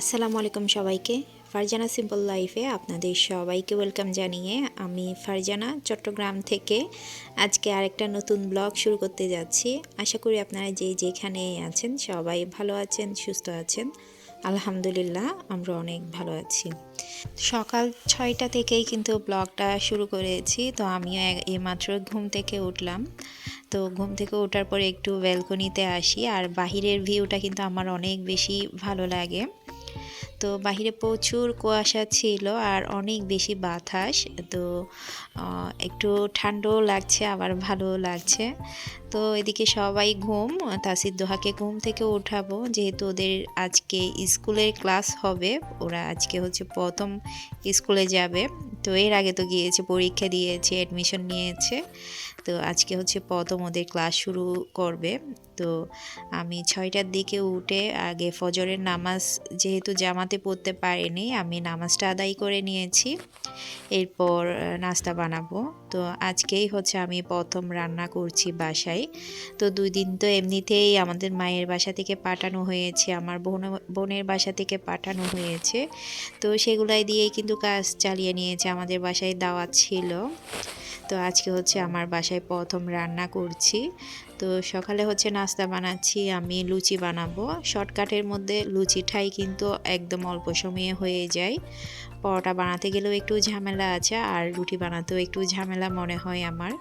আসসালামু আলাইকুম সবাইকে। ফারজানা সিম্পল লাইফে আপনাদের সবাইকে ওয়েলকাম জানিয়ে আমি ফারজানা চট্টগ্রাম থেকে আজকে আরেকটা নতুন ব্লগ শুরু করতে যাচ্ছি। আশা করি আপনারা যে যেখানে আছেন সবাই ভালো আছেন, সুস্থ আছেন। আলহামদুলিল্লাহ, আমরা অনেক ভালো আছি। সকাল ছয়টা থেকেই কিন্তু ব্লগটা শুরু করেছি, তো আমিও এইমাত্র ঘুম থেকে উঠলাম। তো ঘুম থেকে ওঠার পরে একটু ব্যালকনিতে আসি, আর বাহিরের ভিউটা কিন্তু আমার অনেক বেশি ভালো লাগে। তো বাহিরে প্রচুর কুয়াশা ছিল আর অনেক বেশি বাতাস। তো একটু ঠান্ডাও লাগছে, আবার ভালো লাগছে। তো এদিকে সবাই ঘুম, তাসির দোহাকে ঘুম থেকে উঠাবো। যেহেতু ওদের আজকে স্কুলের ক্লাস হবে, ওরা আজকে হচ্ছে প্রথম স্কুলে যাবে। তো এর আগে তো গিয়েছে, পরীক্ষা দিয়েছে অ্যাডমিশন নিয়েছে। তো আজকে হচ্ছে প্রথম ওদের ক্লাস শুরু করবে। তো আমি ছয়টার দিকে উঠে আগে ফজরের নামাজ যেহেতু জামাতে পড়তে পারিনি, আমি নামাজটা আদায় করে নিয়েছি। এরপর নাস্তা বানাবো। তো আজকেই হচ্ছে আমি প্রথম রান্না করছি বাসায়। তো দুই দিন তো এমনিতেই আমাদের মায়ের বাসা থেকে পাঠানো হয়েছে, আমার বোন, বোনের বাসা থেকে পাঠানো হয়েছে। তো সেগুলাই দিয়েই কিন্তু কাজ চালিয়ে নিয়েছে, আমাদের বাসায় দাওয়াত ছিল। তো আজকে হচ্ছে আমার বাসায় প্রথম রান্না করছি। তো সকালে হচ্ছে নাস্তা বানাচ্ছি আমি লুচি বানাবো। শর্টকাটের মধ্যে লুচিটাই কিন্তু একদম অল্প সময়ে হয়ে যায়। পরোটা বানাতে গেলেও একটু ঝামেলা আছে আর রুটি বানাতেও একটু ঝামেলা মনে হয় আমার।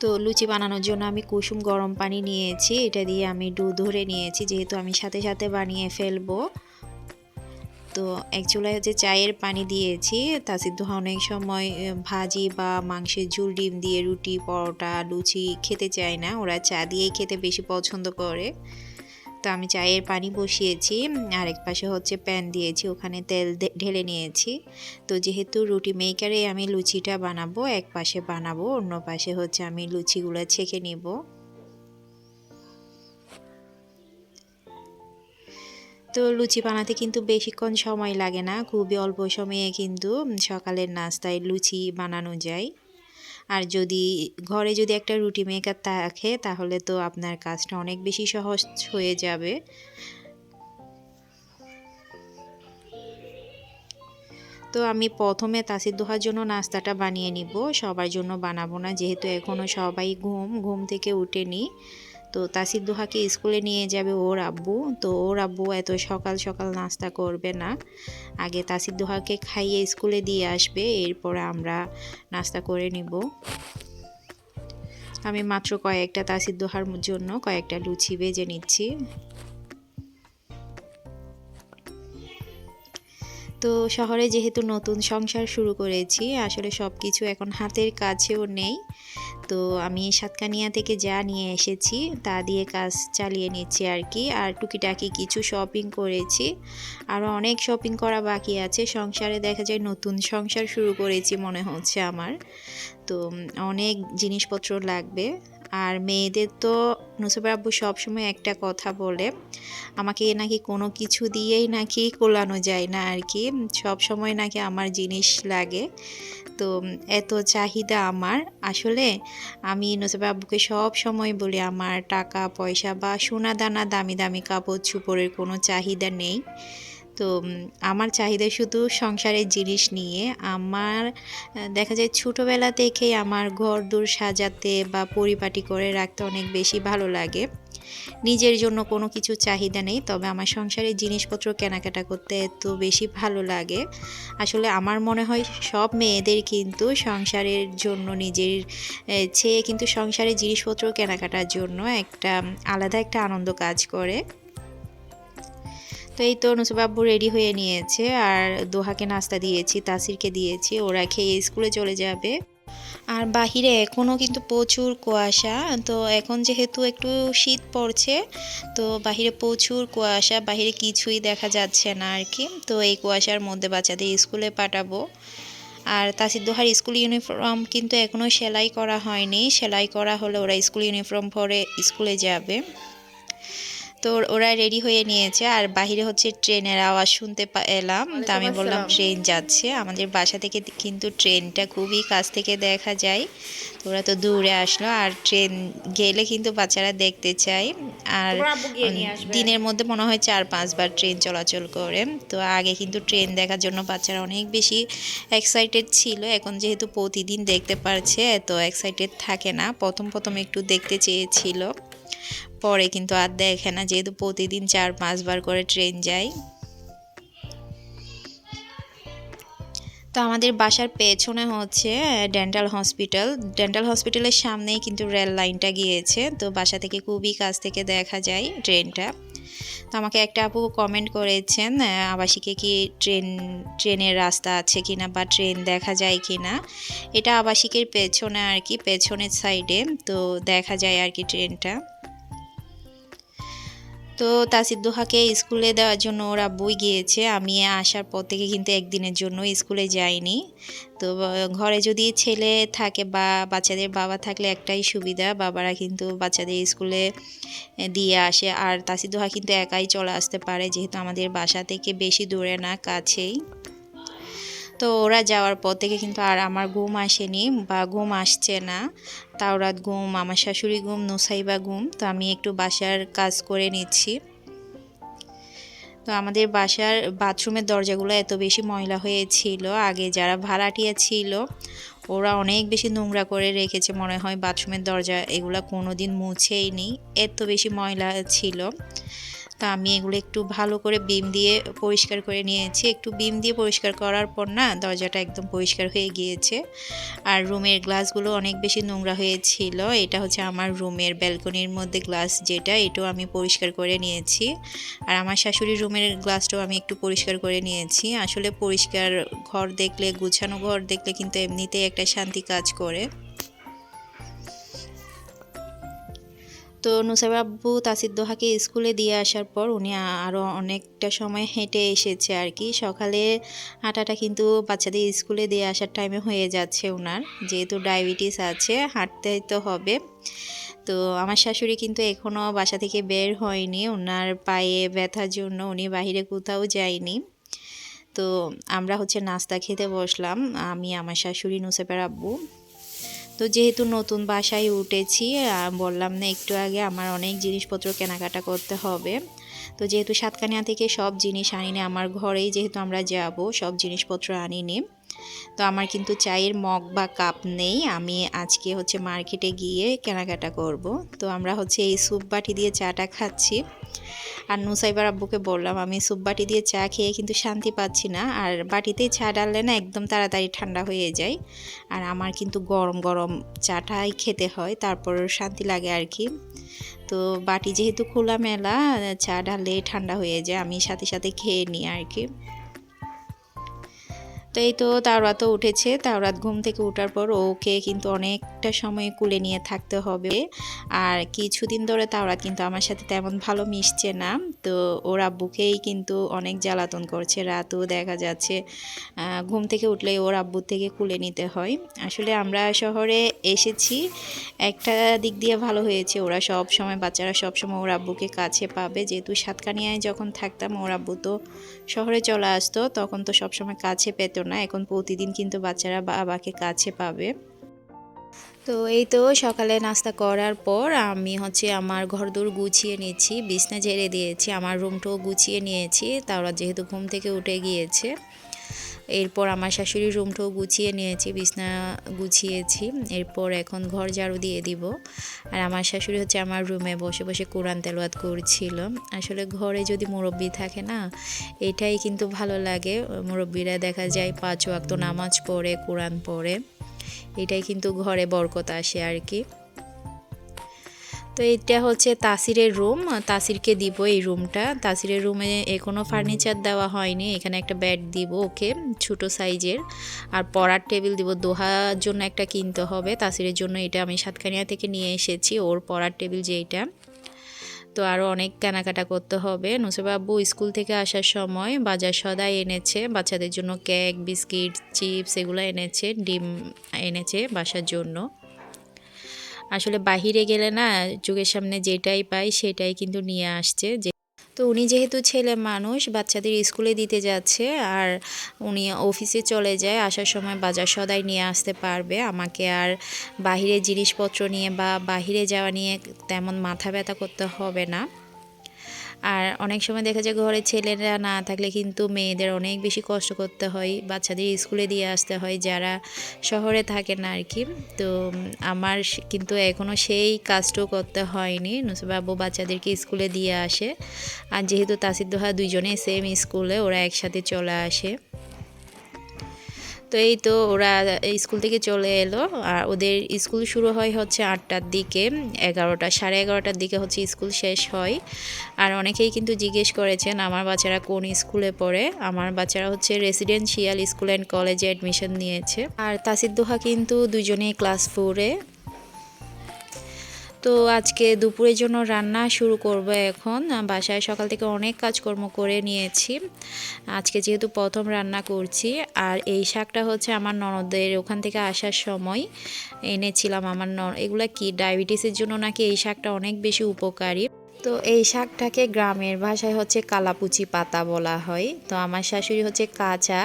তো লুচি বানানোর জন্য আমি কুসুম গরম পানি নিয়েছি এটা দিয়ে আমি ডু ধরে নিয়েছি যেহেতু আমি সাথে সাথে বানিয়ে ফেলব। তো এক চুলায় হচ্ছে চায়ের পানি দিয়েছি। তাসিদ্ধ অনেক সময় ভাজি বা মাংসের ঝুল ডিম দিয়ে রুটি, পরোটা, লুচি খেতে চায় না। ওরা চা দিয়েই খেতে বেশি পছন্দ করে। তো আমি চায়ের পানি বসিয়েছি। আরেক পাশে হচ্ছে প্যান দিয়েছি। ওখানে তেল ঢেলে নিয়েছি। তো যেহেতু রুটি মেকারে আমি লুচিটা বানাবো, এক পাশে বানাবো, অন্য পাশে হচ্ছে আমি লুচিগুলো ছেঁকে নিব। তো লুচি বানাতে কিন্তু বেশিক্ষণ সময় লাগে না, খুবই অল্প সময়ে কিন্তু সকালের নাস্তায় লুচি বানানো যায়। আর যদি ঘরে যদি একটা রুটি মেকার থাকে, তাহলে তো আপনার কাজটা অনেক বেশি সহজ হয়ে যাবে। তো আমি প্রথমে তাসির দোহার জন্য নাস্তাটা বানিয়ে নিব, সবার জন্য বানাবো না, যেহেতু এখনও সবাই ঘুম ঘুম থেকে উঠেনি। তো তাসির দোহাকে স্কুলে নিয়ে যাবে ওর আব্বু। তো ওর আব্বু এত সকাল সকাল নাস্তা করবে না। আগে তাসির দোহাকে খাইয়ে স্কুলে দিয়ে আসবে, এরপরে আমরা নাস্তা করে নিব। আমি মাত্র কয়েকটা তাসির দোহার জন্য কয়েকটা লুচি বেজে নিচ্ছি। তো শহরে যেহেতু নতুন সংসার শুরু করেছি, আসলে সব কিছু এখন হাতের কাছেও নেই। তো আমি সাতকানিয়া থেকে যা নিয়ে এসেছি তা দিয়ে কাজ চালিয়ে নিচ্ছি আর কি। আর টুকিটাকি কিছু শপিং করেছি। আরও অনেক শপিং করা বাকি আছে। সংসারে দেখা যায় নতুন সংসার শুরু করেছি মনে হচ্ছে আমার। তো অনেক জিনিসপত্র লাগবে। আর মেয়েদের তো নুসুবার আব্বু সবসময় একটা কথা বলে, আমাকে নাকি কোনো কিছু দিয়েই নাকি কোলানো যায় না আর কি। সব সময় নাকি আমার জিনিস লাগে। তো এত চাহিদা আমার। আসলে আমি নুসুবা আব্বুকে সব সময় বলি, আমার টাকা, পয়সা বা সোনা দানা দামি দামি কাপড় চুপড়ের কোনো চাহিদা নেই। তো আমার চাহিদা শুধু সংসারের জিনিস নিয়ে। আমার দেখা যায় ছোটোবেলা থেকেই আমার ঘর দূর সাজাতে বা পরিপাটি করে রাখতে অনেক বেশি ভালো লাগে। নিজের জন্য কোনো কিছু চাহিদা নেই, তবে আমার সংসারের জিনিসপত্র কেনাকাটা করতে এত বেশি ভালো লাগে। আসলে আমার মনে হয় সব মেয়েদের কিন্তু সংসারের জন্য নিজের চেয়ে কিন্তু সংসারের জিনিসপত্র কেনাকাটার জন্য একটা আলাদা একটা আনন্দ কাজ করে। তো এই তো নুসুবাব্বু রেডি হয়ে নিয়েছে আর দোহাকে নাস্তা দিয়েছি, তাসিরকে দিয়েছি, ওরা খেয়ে স্কুলে চলে যাবে। আর বাহিরে এখনও কিন্তু প্রচুর কুয়াশা, তো এখন যেহেতু একটু শীত পড়ছে, তো বাহিরে প্রচুর কুয়াশা, বাহিরে কিছুই দেখা যাচ্ছে না আর কি। তো এই কুয়াশার মধ্যে বাচ্চাদের স্কুলে পাঠাবো। আর তাসির দোহার স্কুল ইউনিফর্ম কিন্তু এখনও সেলাই করা হয়নি, সেলাই করা হলে ওরা স্কুল ইউনিফর্ম পরে স্কুলে যাবে। তো ওরা রেডি হয়ে নিয়েছে। আর বাহিরে হচ্ছে ট্রেনের আওয়াজ শুনতে এলাম। তো আমি বললাম ট্রেন যাচ্ছে। আমাদের বাসা থেকে কিন্তু ট্রেনটা খুবই কাছ থেকে দেখা যায়। তো ওরা তো দূরে আসলো। আর ট্রেন গেলে কিন্তু বাচ্চারা দেখতে চায়। আর। দিনের মধ্যে মনে হয় চার পাঁচবার ট্রেন চলাচল করে। তো আগে কিন্তু ট্রেন দেখার জন্য বাচ্চারা অনেক বেশি এক্সাইটেড ছিল। এখন যেহেতু প্রতিদিন দেখতে পারছে এত এক্সাইটেড থাকে না। প্রথম প্রথম একটু দেখতে চেয়েছিল। পরে কিন্তু আর দেখে না, যেহেতু প্রতিদিন চার পাঁচবার করে ট্রেন যায়। তো আমাদের বাসার পেছনে হচ্ছে ডেন্টাল হসপিটাল। ডেন্টাল হসপিটালের সামনেই কিন্তু রেল লাইনটা গিয়েছে। তো বাসা থেকে খুবই কাছ থেকে দেখা যায় ট্রেনটা। তো আমাকে একটা আপু কমেন্ট করেছেন আবাসিকে কি ট্রেন, ট্রেনের রাস্তা আছে কি না বা ট্রেন দেখা যায় কি না এটা আবাসিকের পেছনে আর কি, পেছনের সাইডে তো দেখা যায় আর কি ট্রেনটা। তো তাসিদ্দোহাকে স্কুলে দেওয়ার জন্য ওরা বই গিয়েছে। আমি আসার পর থেকে কিন্তু একদিনের জন্য স্কুলে যাইনি। তো ঘরে যদি ছেলে থাকে বা বাচ্চাদের বাবা থাকলে একটাই সুবিধা, বাবারা কিন্তু বাচ্চাদের স্কুলে দিয়ে আসে। আর তাসিদ্দোহা কিন্তু একাই চলে আসতে পারে, যেহেতু আমাদের বাসা থেকে বেশি দূরে না, কাছেই। তো ওরা যাওয়ার পর থেকে কিন্তু আর আমার ঘুম আসেনি বা ঘুম আসছে না। তাওরাত ঘুম, আমার শাশুড়ি ঘুম, নুসাইবা ঘুম, তো আমি একটু বাসার কাজ করে নিচ্ছি। তো আমাদের বাসার বাথরুমের দরজাগুলো এত বেশি ময়লা হয়েছিল, আগে যারা ভাড়াটিয়া ছিল, ওরা অনেক বেশি নোংরা করে রেখেছে, মনে হয় বাথরুমের দরজা এগুলো কোনো দিন মুছেই নেই, এত বেশি ময়লা ছিল। তা আমি এগুলো একটু ভালো করে বিম দিয়ে পরিষ্কার করে নিয়েছি। একটু বিম দিয়ে পরিষ্কার করার পর না দরজাটা একদম পরিষ্কার হয়ে গিয়েছে। আর রুমের গ্লাসগুলো অনেক বেশি নোংরা হয়েছিল। এটা হচ্ছে আমার রুমের ব্যালকনির মধ্যে গ্লাস যেটা, এটাও আমি পরিষ্কার করে নিয়েছি। আর আমার শাশুড়ির রুমের গ্লাসটাও আমি একটু পরিষ্কার করে নিয়েছি। আসলে পরিষ্কার ঘর দেখলে, গুছানো ঘর দেখলে কিন্তু এমনিতেই একটা শান্তি কাজ করে। তো নুসাইব আব্বু তাসির দোহাকে স্কুলে দিয়ে আসার পর উনি আরও অনেকটা সময় হেঁটে এসেছে আর কি। সকালে হাঁটাটা কিন্তু বাচ্চাদের স্কুলে দিয়ে আসার টাইমে হয়ে যাচ্ছে ওনার যেহেতু ডায়াবেটিস আছে, হাঁটতে তো হবে। তো আমার শাশুড়ি কিন্তু এখনও বাসা থেকে বের হয়নি। ওনার পায়ে ব্যথার জন্য উনি বাইরে কোথাও যায়নি। তো আমরা হচ্ছে নাস্তা খেতে বসলাম। আমি, আমার শাশুড়ি নুসেফের আব্বু তো যেহেতু নতুন বাসায় উঠেছি বললাম না একটু আগে আমার অনেক জিনিসপত্র কেনাকাটা করতে হবে। তো যেহেতু সাতকানিয়া থেকে সব জিনিস আনিনি, আমার ঘরেই যেহেতু আমরা যাব, সব জিনিসপত্র আনিনি। তো আমার কিন্তু চায়ের মগ বা কাপ নেই, আমি আজকে হচ্ছে মার্কেটে গিয়ে কেনাকাটা করব। তো আমরা হচ্ছে এই স্যুপ বাটি দিয়ে চাটা খাচ্ছি। আর নুসাইবার আব্বুকে বললাম, আমি সুপ বাটি দিয়ে চা খেয়ে কিন্তু শান্তি পাচ্ছি না, আর বাটিতেই চা ডাললে না একদম তাড়াতাড়ি ঠান্ডা হয়ে যায়। আর আমার কিন্তু গরম গরম চাটাই খেতে হয় তারপর শান্তি লাগে আর কি। তো বাটি যেহেতু খোলা মেলা চা ঢাললে ঠান্ডা হয়ে যায়, আমি সাথে সাথে খেয়ে নিই আর কি। তো এই তো তাওরাত উঠেছে। তাওরাত ঘুম থেকে ওঠার পর ওকে কিন্তু অনেকটা সময় কুলে নিয়ে থাকতে হবে। আর কিছুদিন ধরে তাওরাত কিন্তু আমার সাথে তেমন ভালো মিশছে না। তো ওর আব্বুকেই কিন্তু অনেক জ্বালাতন করছে, রাতও দেখা যাচ্ছে। ঘুম থেকে উঠলেই ওর আব্বু থেকে কুলে নিতে হয়। আসলে আমরা শহরে এসেছি, একটা দিক দিয়ে ভালো হয়েছে। ওরা সব সময়, বাচ্চারা সব সময় ওর আব্বুকে কাছে পাবে। যেহেতু সাতকানিয়ায় যখন থাকতাম, ওর আব্বু তো শহরে চলে আসতো, তখন তো সবসময় কাছে পেতো না, এখন প্রতিদিন কিন্তু বাচ্চারা বাবাকে কাছে পাবে। তো এই তো সকালে নাস্তা করার পর আমি হচ্ছে আমার ঘরদোর গুছিয়ে নিয়েছি, বিছনা ঝেড়ে দিয়েছি, আমার রুমটাও গুছিয়ে নিয়েছি তারা যেহেতু ঘুম থেকে উঠে গিয়েছে। এরপর আমার শাশুড়ির রুমটাও গুছিয়ে নিয়েছি, বিছনা গুছিয়েছি। এরপর এখন ঘর ঝাড়ু দিয়ে দিব। আর আমার শাশুড়ি হচ্ছে আমার রুমে বসে বসে কোরআন তেলাওয়াত করছিল। আসলে ঘরে যদি মুরব্বি থাকে না, এটাই কিন্তু ভালো লাগে। মুরব্বিরা দেখা যায় পাঁচ ওয়াক্ত নামাজ পড়ে, কোরআন পড়ে। এটাই কিন্তু ঘরে বরকত আসে আর কি। তো এটা হচ্ছে তাসিরের রুম। তাসিরকে দিব এই রুমটা। তাসিরের রুমে কোনো ফার্নিচার দেওয়া হয়নি। এখানে একটা বেড দিব ওকে, ছোট সাইজের। আর পড়ার টেবিল দিব। দোহার জন্য একটা কিনতে হবে। তাসিরের জন্য এটা আমি সাতখানিয়া থেকে নিয়ে এসেছি। ওর পড়ার টেবিল যেইটা তো আরও অনেক কেনাকাটা করতে হবে। নুসেবাবু স্কুল থেকে আসার সময় বাজার সদাই এনেছে। বাচ্চাদের জন্য কেক, বিস্কিট, চিপস এগুলো এনেছে, ডিম এনেছে বাসার জন্য। আসলে বাহিরে গেলে না যুগের সামনে যেটাই পাই সেটাই কিন্তু নিয়ে আসছে যে তো উনি যেহেতু ছেলে মানুষ, বাচ্চাদের স্কুলে দিতে যাচ্ছে আর উনি অফিসে চলে যায়, আসার সময় বাজার সদাই নিয়ে আসতে পারবে। আমাকে আর বাহিরে জিনিসপত্র নিয়ে বা বাহিরে যাওয়া নিয়ে তেমন মাথা ব্যথা করতে হবে না। আর অনেক সময় দেখা যায় ঘরে ছেলেরা না থাকলে কিন্তু মেয়েদের অনেক বেশি কষ্ট করতে হয়, বাচ্চাদের স্কুলে দিয়ে আসতে হয় যারা শহরে থাকে না আর কি। তো আমার কিন্তু এখনও সেই কাজটাও করতে হয়নি। নুসবাবু বাচ্চাদেরকে স্কুলে দিয়ে আসে। আর যেহেতু তাসিদ্দোহা দুইজনে সেম স্কুলে ওরা একসাথে চলে আসে। তো এই তো ওরা স্কুল থেকে চলে এলো। আর ওদের স্কুল শুরু হয় হচ্ছে আটটার দিকে, এগারোটা, সাড়ে এগারোটার দিকে হচ্ছে স্কুল শেষ হয়। আর অনেকেই কিন্তু জিজ্ঞেস করেছেন, আমার বাচ্চারা কোন স্কুলে পড়ে? আমার বাচ্চারা হচ্ছে রেসিডেন্সিয়াল স্কুল অ্যান্ড কলেজে অ্যাডমিশন নিয়েছে। আর তাসিদ্দোহা কিন্তু দুজনেই ক্লাস ফোরে তো আজকে দুপুরের জন্য রান্না শুরু করব এখন। বাসায় সকাল থেকে অনেক কাজকর্ম করে নিয়েছি। আজকে যেহেতু প্রথম রান্না করছি, আর এই শাকটা হচ্ছে আমার ননদের। ওখান থেকে আসার সময় এনেছিলাম আমার ন এগুলো কি, ডায়াবেটিসের জন্য নাকি এই শাকটা অনেক বেশি উপকারী? তো এই শাকটাকে গ্রামের ভাষায় হচ্ছে কালাপুচি পাতা বলা হয়। তো আমার শাশুড়ি হচ্ছে কাঁচা,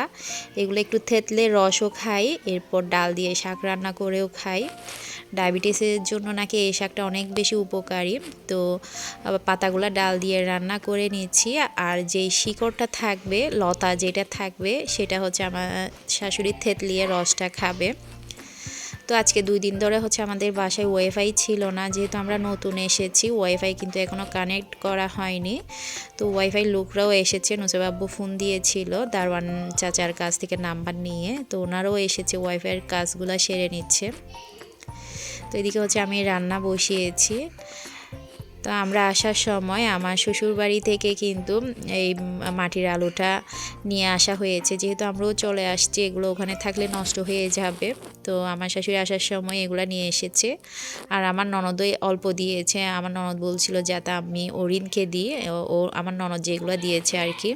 এগুলো একটু থেতলে রসও খাই এরপর ডাল দিয়ে শাক রান্না করেও খাই ডায়াবেটিসের জন্য নাকি এই শাকটা অনেক বেশি উপকারী। তো পাতাগুলো ডাল দিয়ে রান্না করে নিচ্ছি। আর যেই শিকড়টা থাকবে, লতা যেটা থাকবে, সেটা হচ্ছে আমার শাশুড়ির থেতলিয়ে রসটা খাবে। তো আজকে দুই দিন ধরে হচ্ছে আমাদের বাসায় ওয়াইফাই ছিল না। যেহেতু আমরা নতুন এসেছি, ওয়াইফাই কিন্তু এখনও কানেক্ট করা হয়নি। তো ওয়াইফাই লোকরাও এসেছে নুসেবাব্বু ফোন দিয়েছিল দারওয়ান চাচার কাছ থেকে নাম্বার নিয়ে। তো ওনারাও এসেছে, ওয়াইফাইয়ের কাজগুলো সেরে নিচ্ছে। তো এদিকে হচ্ছে আমি রান্না বসিয়েছি। তো আমরা আসার সময় আমার শ্বশুর বাড়ি থেকে কিন্তু এই মাটির আলুটা নিয়ে আসা হয়েছে। যেহেতু আমরাও চলে আসছি, এগুলো ওখানে থাকলে নষ্ট হয়ে যাবে। তো আমার শাশুড়ি আসার সময় এগুলো নিয়ে এসেছে। আর আমার ননদই অল্প দিয়েছে। আমার ননদ বলছিল যাতে আমি ওরিনকে দিই। ও আমার ননদ যেগুলো দিয়েছে আর কি।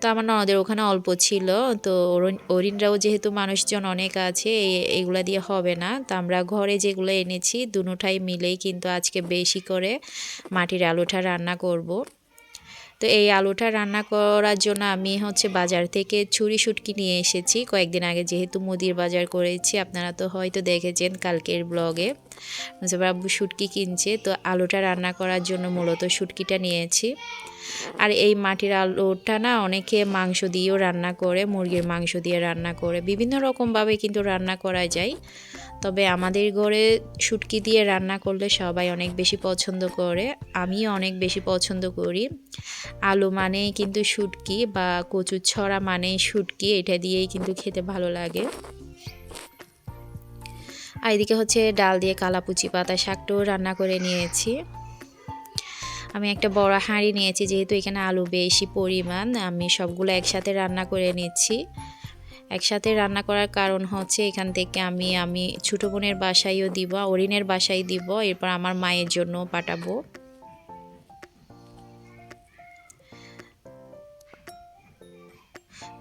তো আমার ননদের ওখানে অল্প ছিল তো অরিনরাও যেহেতু মানুষজন অনেক আছে এগুলা দিয়ে হবে না তো আমরা ঘরে যেগুলো এনেছি দুটাই মিলেই কিন্তু আজকে বেশি করে মাটির আলুটা রান্না করব। তো এই আলুটা রান্না করার জন্য আমি হচ্ছে বাজার থেকে ছুরি শুটকি নিয়ে এসেছি। কয়েকদিন আগে যেহেতু মুদির বাজার করেছি, আপনারা তো হয়তো দেখেছেন কালকের ব্লগে। আব্বু শুটকি কিনছে, তো আলুটা রান্না করার জন্য মূলত শুটকিটা নিয়েছি। আর এই মাটির আলুটা না অনেকে মাংস দিয়েও রান্না করে, মুরগির মাংস দিয়ে রান্না করে। বিভিন্ন রকমভাবে কিন্তু রান্না করা যায়। তবে আমাদের ঘরে শুটকি দিয়ে রান্না করলে সবাই অনেক বেশি পছন্দ করে। আমিও অনেক বেশি পছন্দ করি। আলু মানেই কিন্তু শুটকি বা কচুর ছড়া মানেই শুটকি, এটা দিয়েই কিন্তু খেতে ভালো লাগে। আর এদিকে হচ্ছে ডাল দিয়ে কালাপুচি পাতা শাকটাও রান্না করে নিয়েছি। আমি একটা বড় হাঁড়ি নিয়েছি, যেহেতু এখানে আলু বেশি পরিমাণ, আমি সবগুলো একসাথে রান্না করে নিচ্ছি। একসাথে রান্না করার কারণ হচ্ছে এখান থেকে আমি আমি ছোটো বোনের বাসায়ও দিব, অরিনের বাসায় দিব, এরপর আমার মায়ের জন্য পাঠাবো।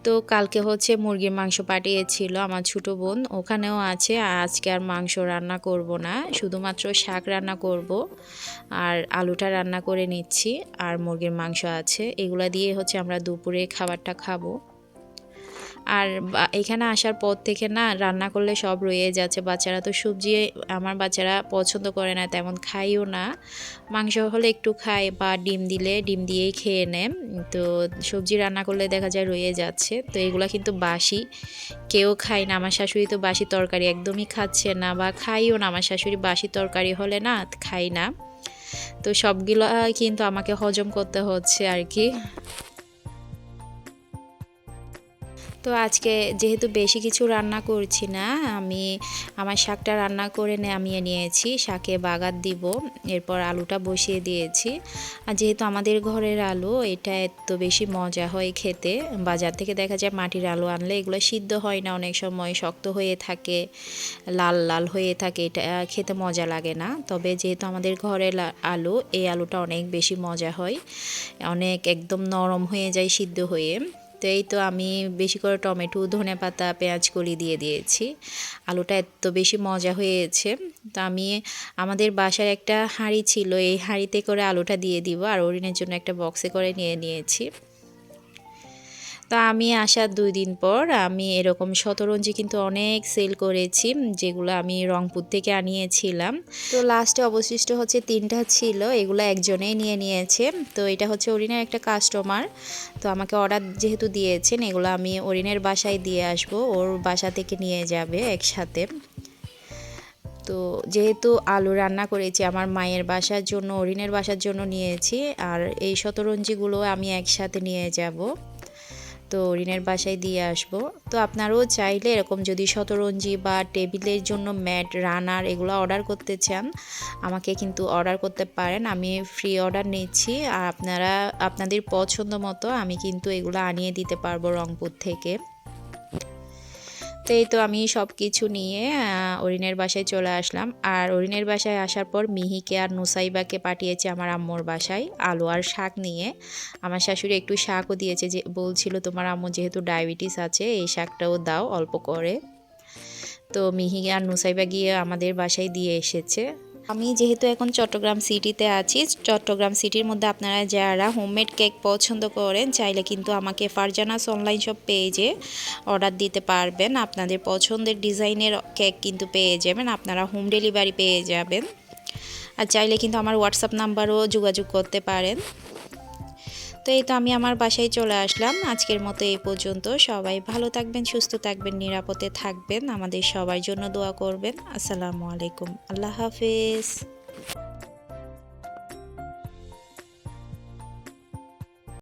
তো কালকে হচ্ছে মুরগির মাংস পাঠিয়েছিল আমার ছোটো বোন, ওখানেও আছে, আজকে আর মাংস রান্না করব না, শুধুমাত্র শাক রান্না করব আর আলুটা রান্না করে নিচ্ছি, আর মুরগির মাংস আছে, এগুলা দিয়ে হচ্ছে আমরা দুপুরে খাবারটা খাব। আর এখানে আসার পর থেকে না রান্না করলে সব রয়ে যাচ্ছে। বাচ্চারা তো সবজি আমার বাচ্চারা পছন্দ করে না, তেমন খাইও না। মাংস হলে একটু খায় বা ডিম দিলে, ডিম দিয়েই খেয়ে নেয়। তো সবজি রান্না করলে দেখা যায় রয়ে যাচ্ছে। তো এগুলো কিন্তু বাসি। কেউ খায় না, আমার শাশুড়ি তো বাসি তরকারি একদমই খাচ্ছে না বা খাইও না। আমার শাশুড়ি বাসি তরকারি হলে না খাই না। তো সবগুলো কিন্তু আমাকে হজম করতে হচ্ছে আর কি। তো আজকে যেহেতু বেশি কিছু রান্না করছি না, আমি আমার শাকটা রান্না করে নামিয়ে নিয়েছি। শাকে বাগাত দিব, এরপর আলুটা বসিয়ে দিয়েছি। আর যেহেতু আমাদের ঘরের আলু, এটা এত বেশি মজা হয় খেতে। বাজার থেকে দেখা যায় মাটির আলু আনলে এগুলো সিদ্ধ হয় না অনেক সময়, শক্ত হয়ে থাকে, লাল লাল হয়ে থাকে, এটা খেতে মজা লাগে না। তবে যেহেতু আমাদের ঘরের আলু, এই আলুটা অনেক বেশি মজা হয়, অনেক একদম নরম হয়ে যায় সিদ্ধ হয়ে। তো এই তো আমি বেশি করে টমেটো, ধনে পাতা, পেঁয়াজ, কলি দিয়ে দিয়েছি। আলুটা এত বেশি মজা হয়েছে। তো আমি, আমাদের বাসার একটা হাঁড়ি ছিল, এই হাঁড়িতে করে আলুটা দিয়ে দিব, আর অরিনের জন্য একটা বক্সে করে নিয়ে নিয়েছি। তো আমি আসার দুই দিন পর আমি এরকম শতরঞ্জি কিন্তু অনেক সেল করেছি, যেগুলো আমি রংপুর থেকে আনিয়েছিলাম। তো লাস্টে অবশিষ্ট হচ্ছে তিনটা ছিল, এগুলো একজনেই নিয়ে নিয়েছে। তো এটা হচ্ছে অরিনের একটা কাস্টমার তো আমাকে অর্ডার যেহেতু দিয়েছেন, এগুলো আমি অরিনের বাসায় দিয়ে আসব, ওর বাসা থেকে নিয়ে যাবে একসাথে। তো যেহেতু আলু রান্না করেছি, আমার মায়ের বাসার জন্য, অরিনের বাসার জন্য নিয়েছি, আর এই শতরঞ্জিগুলো আমি একসাথে নিয়ে যাব। তো ঋণের বাসায় দিয়ে আসব। তো আপনারাও চাইলে এরকম যদি শতরঞ্জি বা টেবিলের জন্য ম্যাট, রানার এগুলো অর্ডার করতে চান, আমাকে কিন্তু অর্ডার করতে পারেন। আমি ফ্রি অর্ডার নিচ্ছি। আর আপনারা, আপনাদের পছন্দ মতো আমি কিন্তু এগুলো আনিয়ে দিতে পারব রংপুর থেকে। তো এই তো আমি সব কিছু নিয়ে অরিনের বাসায় চলে আসলাম। আর অরিনের বাসায় আসার পর মিহিকে আর নুসাইবাকে পাঠিয়েছে আমার আম্মুর বাসায় আলু আর শাক নিয়ে। আমার শাশুড়ি একটু শাকও দিয়েছে যে, বলছিল তোমার আম্মু যেহেতু ডায়াবেটিস আছে, এই শাকটাও দাও অল্প করে। তো মিহি আর নুসাইবা গিয়ে আমাদের বাসায় দিয়ে এসেছে। আমি যেহেতু এখন চট্টগ্রাম সিটিতে আছি, চট্টগ্রাম সিটির মধ্যে আপনারা যারা হোমমেড কেক পছন্দ করেন, চাইলে কিন্তু আমাকে ফারজানাস অনলাইন শপ পেজে অর্ডার দিতে পারবেন। আপনাদের পছন্দের ডিজাইনের কেক কিন্তু পেয়ে যাবেন, আপনারা হোম ডেলিভারি পেয়ে যাবেন। আর চাইলে কিন্তু আমার হোয়াটসঅ্যাপ নাম্বারও যোগাযোগ করতে পারেন। তো এই তো আমি আমার বাসায় চলে আসলাম। আজকের মতো এই পর্যন্ত। সবাই ভালো থাকবেন, সুস্থ থাকবেন, নিরাপদে থাকবেন। আমাদের সবার জন্য দোয়া করবেন। আসসালামু আলাইকুম। আল্লাহ হাফেজ।